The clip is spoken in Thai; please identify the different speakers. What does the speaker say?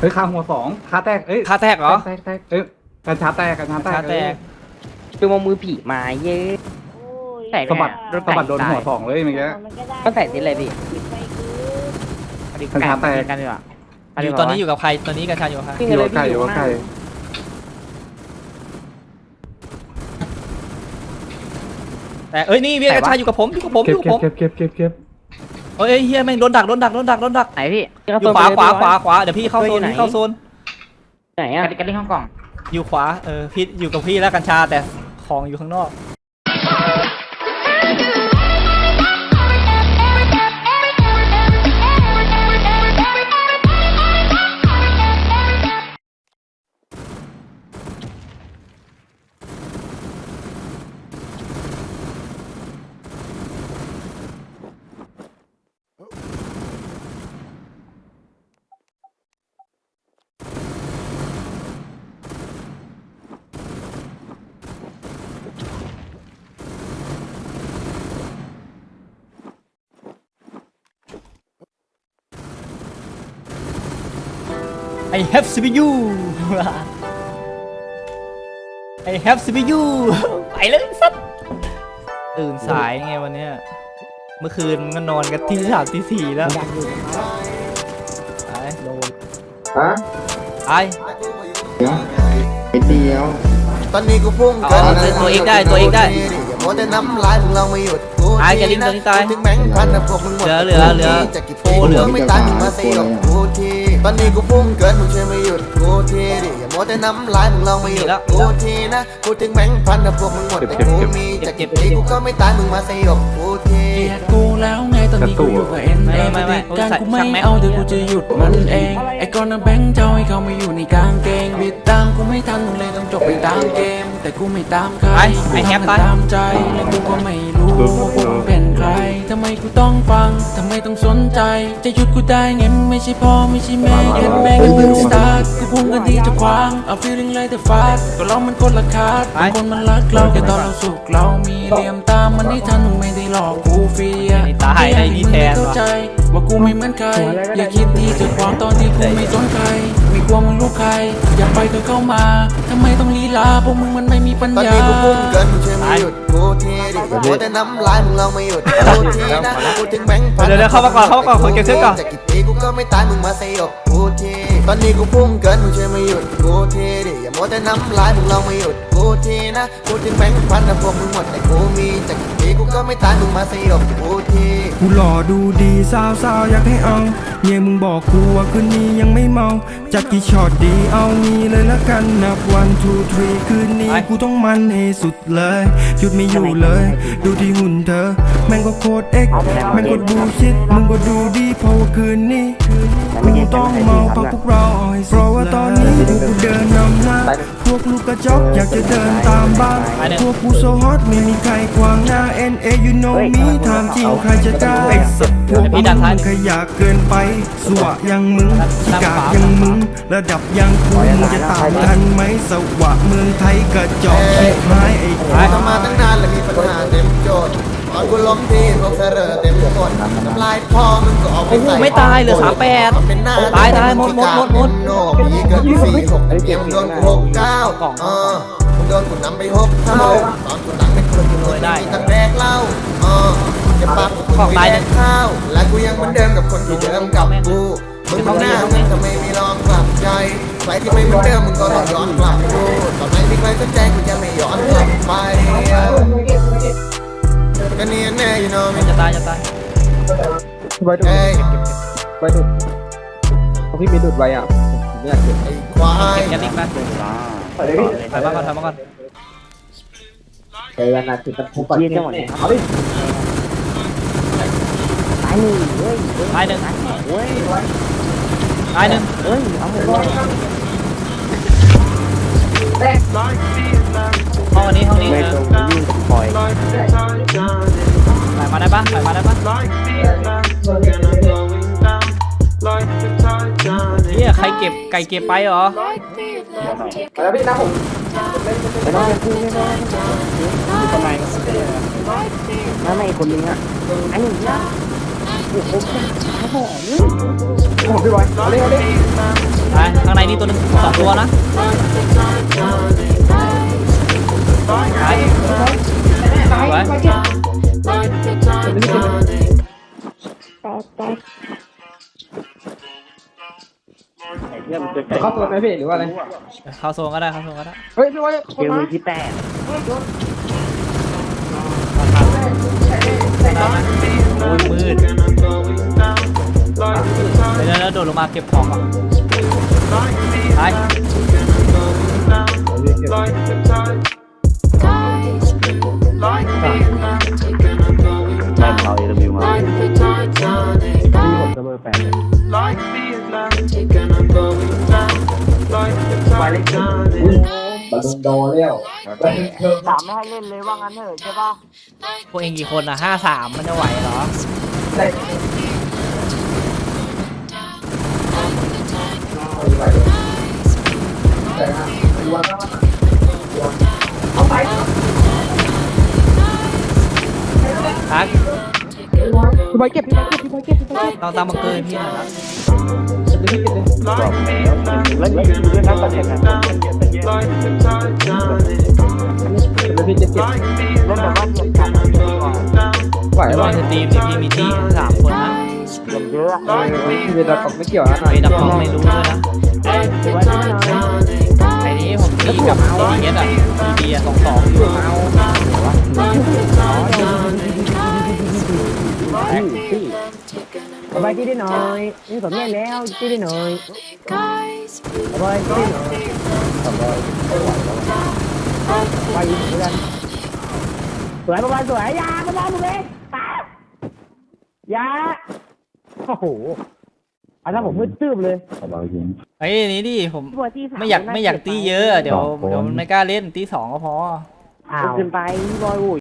Speaker 1: เฮ้ยคาหัวสองคาแตกเอ้ย
Speaker 2: คาแตกเหรอ
Speaker 1: แตกแตกเอ้ยกัญชาแตกกัญชาแตก
Speaker 2: คาแตก
Speaker 3: ดูมามือผีมาเย้ใส่
Speaker 1: สะบัด
Speaker 3: โดน
Speaker 1: สะบัดโดน
Speaker 3: ตาย
Speaker 1: หัวสองเลยเมื่อกี้
Speaker 3: ต้องใส่ที่อะไรพี่
Speaker 1: กัญชาแตก
Speaker 3: กันดีกว่า
Speaker 2: อยู่ตอนนี้อยู่กับใครตอนนี้กัญชาอยู่กับใคร
Speaker 3: วิ่ง
Speaker 1: อ
Speaker 3: เล
Speaker 1: ยู่
Speaker 3: ย
Speaker 1: กับไก่อยู่กับไก่
Speaker 2: แต่เอ้ยนี่เวียกัญชาอยู่กับผมอยู่กับผมอ
Speaker 1: เก็บ
Speaker 2: ยู่กับ
Speaker 1: เก็บ
Speaker 2: ผม
Speaker 1: เก็บเก็บเก็บเก็บ
Speaker 2: เอ้ยเฮียแม่งโดนดักโดนดักโดนดักโดนดัก
Speaker 3: ไหนพี่
Speaker 2: อยู่ขวาขวาขวาขวาเดี๋ยวพี่เข้าโซนพี่เข้าโซน
Speaker 3: ไหนอะกันเล่นข้างกล่อง
Speaker 2: อยู่ขวาเออพี่อยู่กับพี่แล้วกัญชาแต่ของอยู่ข้างนอก ไอ have CPU I have CPU ไปเลยสัตว์ตื่นสายไงวันเนี้ยเมื่อคืนก็นอนกันที่สามที่สี่แล้วไป
Speaker 4: ฮะ
Speaker 2: ไป
Speaker 4: นิดเดียว
Speaker 5: ตอนนี้กูพุ่งเกิน
Speaker 2: อ๋อตัวเองได้ตัวเองได้
Speaker 5: อย่าโมแต่น้ำลายมึงลองมาหยุดกู
Speaker 2: ตายแกลิ้นตัวนี้ตาย
Speaker 5: ถึงแบงค์พันนะพวกมึงหมด
Speaker 2: เหลือเหลือเหลือ
Speaker 5: จะกี่
Speaker 2: โอ้
Speaker 5: ปี
Speaker 2: เหลือ
Speaker 5: กูไม่ตายมึงมาสยบกูทีตอนนี้กูพุ่งเกินมึงช่วยมาหยุดกูทีดิอย่าโมแต่น้ำลายมึงลองมาหยุดกูทีนะกูถึงแบงค์พันนะพวกมึงหมดแต่กูมีจะกี่ปีกูก็ไม่ตายมึงมาสยบกูที
Speaker 6: เกลียดกูแล้วไงตอนนี้กูอยู่กับเอ็นเองการกูไม่เอาเดี๋ยวกูจะหยุดมันเองไอ้ก้อนนะแบงค์เจ้าให้เขามาอยู่ในกางเกงบิดตามกูไม่ทันมึงเลย ต้องจบไปตามเกม แต่กูไม่ตามใคร
Speaker 2: ไปไอ้แฮปไป
Speaker 6: ตามใจและกูก็ไม่รู้ว่ากูเป็นใครทำไมกูต้องฟังทำไมต้องสนใจ จะหยุดกูได้ไงมึงไม่ใช่พ่อไม่ใช่แม่แค่แม่กันเพิ่งสตาร์ทกูพุ่งกันที่จะคว้างเอา feeling like the fast ก็เรามันคนละคาดบางคนมันรักเราแค่ตอนเราสุขเรามีเหลี่ยมตามมันให้ทันมึงไม่ได้หลอกกูฟรีอะ
Speaker 2: ไอ้ตายไอ้นี่แทน
Speaker 6: เข้า
Speaker 2: ว่ะ
Speaker 6: ใจ ว่ากูไม่เหมือนใคร อย่าคิดที่จะขวางตอนที่กูไม่สนใคร ไม่กลัวมึงลูกใคร อย่าไปเธอเข้ามาทำไมต้องลีลาพวกมึงมันไม่มีปัญ
Speaker 5: ตอน
Speaker 6: ญา
Speaker 5: นี้กูพุ่งเกินมึงช่วยมาหยุดกูทีดิอย่าโมแต่น้ำลายมึงลองมาหยุดกูทีนะกูถึงแบงค์พัน
Speaker 2: เดี๋ยวเดี๋ยวเข้ามาก่อนเข้ามาก่อนขอเก็บเสื้อก่อน
Speaker 5: จะกี่ปีกูก็ไม่ตายมึงมาสยบกูทีตอนนี้กูพุ่งเกินมึงช่วยมาหยุดกูทีดิอย่าโมแต่น้ำลายมึงลองมาหยุดกูทีนะกูถึงแบงค์พันนะพวกมึงหมดแต่กูมีจะกี่ปี กูก็ไม่ตายมึงมาสยบกูที
Speaker 7: กูหล่อดูดีสาวสาวๆอยากให้เอาเมียมึงบอกกูว่าคืนนี้ยังไม่เมา จัดกี่ช็อตดีเอางี้เลยละกันนับวันทูทรีคืนนี้
Speaker 2: ไป
Speaker 7: กูต้องมันให้สุดเลยหยุดไม่อยู่เลย ดูที่หุ่นเธอ แม่งก็โคตรเอ็กแม่งก็ดูชิดมึงก็ดูดีเพราะว่าคืนนี้กูต้องเมาเพราะพวกเราเอาให้สุดเพราะว่าตอนนี้กูเดินนำหน้าพ วกลูกกระจอกอยากจะเดินตามบ้าง
Speaker 2: ไปเนี่ย
Speaker 7: พวกกูโซฮอตไม่มีใครขวางหน้า N A you know me ถามจริงใครจะกล้าไอ้สัตว์พวกมึงมันขยะเกินไปสวะอยังมึงขี้กากอยังมึง ระดับอยังกูมึงจะตามทันไหมสวะเมืองไทยกระจอกขี้ไม้ไอ้ควาย
Speaker 5: ล้มที่พวกเสรอเต็มคนทำลายพ่อมึงก็เอาไป
Speaker 2: โอ้โห
Speaker 5: ใส่
Speaker 2: ไม่ตายเหลือสามแปด
Speaker 5: มันเป็นหน้า
Speaker 2: ตายตายหมดหมดหมดหมด
Speaker 5: โนปีเกินสี่หกเกมโดนกูหกเก้าเออมึงโดนกูนำไปหกเท่าตอนกูหลังเป็นคนกูโดน
Speaker 2: ได้
Speaker 5: มีตั้งแรกเล่าเออจะปากกู
Speaker 2: ของ
Speaker 5: ไป
Speaker 2: ตาย
Speaker 5: แด
Speaker 2: เนี่ย
Speaker 5: กข้าวและกูยังเหมือนเดิมกับคนที่เดิมกับกูมึงมึงหน้ามึงทำไมไม่ลองกลับใจใครที่ไม่เหมือนเดิมมึงก็ต้องย้อนกลับกูตอนไหนที่ใครสนใจกู ไป
Speaker 4: ดู
Speaker 5: เอ้ย
Speaker 4: ไปดูเอาพี่มีดูดไว้อะผมไม่อยากเก็บ
Speaker 5: ไอ้ควาย
Speaker 2: เก็บยันลิงไปถอยมาก่อนถอยมาก่อน
Speaker 4: เจอกันนะจุดตะคุบ
Speaker 3: เยี่ยมจังหวะนี้
Speaker 4: เอาดิ
Speaker 3: ตายหนึ่งเฮ้ย
Speaker 2: ตายหนึ่ง
Speaker 3: เฮ้ย
Speaker 2: ตายหนึ่ง
Speaker 3: เฮ้ยเอาหมดเลย
Speaker 2: ห้องอันนี้ห้องนี้
Speaker 3: ไม่
Speaker 2: เอ
Speaker 3: ตร
Speaker 2: อง
Speaker 3: ยิ่งปล่อย
Speaker 2: ถ่ายมาได้ปะถ่ายมาได้ปะเฮียใครเก็บไก่เก็บไปเหรอ
Speaker 4: แล้วพี่นะผม
Speaker 3: ไม่ต้องเป็นคู่ไม่ได้ทำไมแล้วไม่คนนึงอะไอ้หนึ่งนะโอ้โหขาหอม
Speaker 4: ผมพี่บอยเอาเลยเอาเลย
Speaker 2: ไปข้างในนี่ตัวหนึงสองตัวนะไป
Speaker 4: พี่หรือว่าอะไร
Speaker 2: เข้าโซนก็ได้เข้าโซนก็ได้
Speaker 4: เฮ้ยพี่ไว้ค
Speaker 3: เก
Speaker 4: น
Speaker 3: ม
Speaker 4: มา
Speaker 3: มือที่แตก
Speaker 2: โอ้ยมืดเดี๋ยวแล้วโดดลงมาเก็บของก่อนไป
Speaker 3: แไปเล่นเกิน
Speaker 4: บัลลงดอแล้ว
Speaker 3: สามไม่ให้เล่นเลยว่างั้นเถอะใช่ป่ะ
Speaker 2: พวกเองกี่คนอะห้าสามมันจะไหวเหรอทัก
Speaker 4: พี่ไว้เก็บพี่ไว้เก็บพี่ไว้เก็บพี่ไว้เก็บ
Speaker 2: ต้องตามบังเกอร์ให้พี่หน่อยนะ
Speaker 4: เดี๋ยวพี่เก็บเลย
Speaker 3: แล้วยิงด้วยนะประเด็นนะ
Speaker 4: เดี๋ยวพี่จะเก็บ
Speaker 3: เล่นแบบว่าเก็บกัน
Speaker 4: ไหว
Speaker 2: แล้ว
Speaker 4: ป่ะ
Speaker 2: ในสตรีมเนี่ยพี่มีที่สามคนนะ
Speaker 3: เก็บเยอะ
Speaker 4: พี่เวลาตกไม่เกี่ยวนะ
Speaker 2: ไอ้ดับฟองไม่รู้ด้วยนะ
Speaker 3: ถือว่าน้อย
Speaker 2: ไอ้นี้ผมตีกับดีเอสอะดีอะสองสองอยู่
Speaker 3: พี่พี่ สบายที่ได้หน่อยนี่ผมเล่นแล้วที่ได้หน่อยสบายที่ได้หน่อยไปอีกเพื่อนสวยประมาณสวยยาประมาณมึงเองยาโอ้โหอันนั้นผมมืดตื้มเลย
Speaker 2: ไอ้นี่ดิผมไม่อยากไม่อยากตีเยอะ เดี๋ยวเดี๋ยวมันไม่กล้าเล่นตีสองก็พอ
Speaker 3: อ้าวขึ้นไปบอยโอ้ย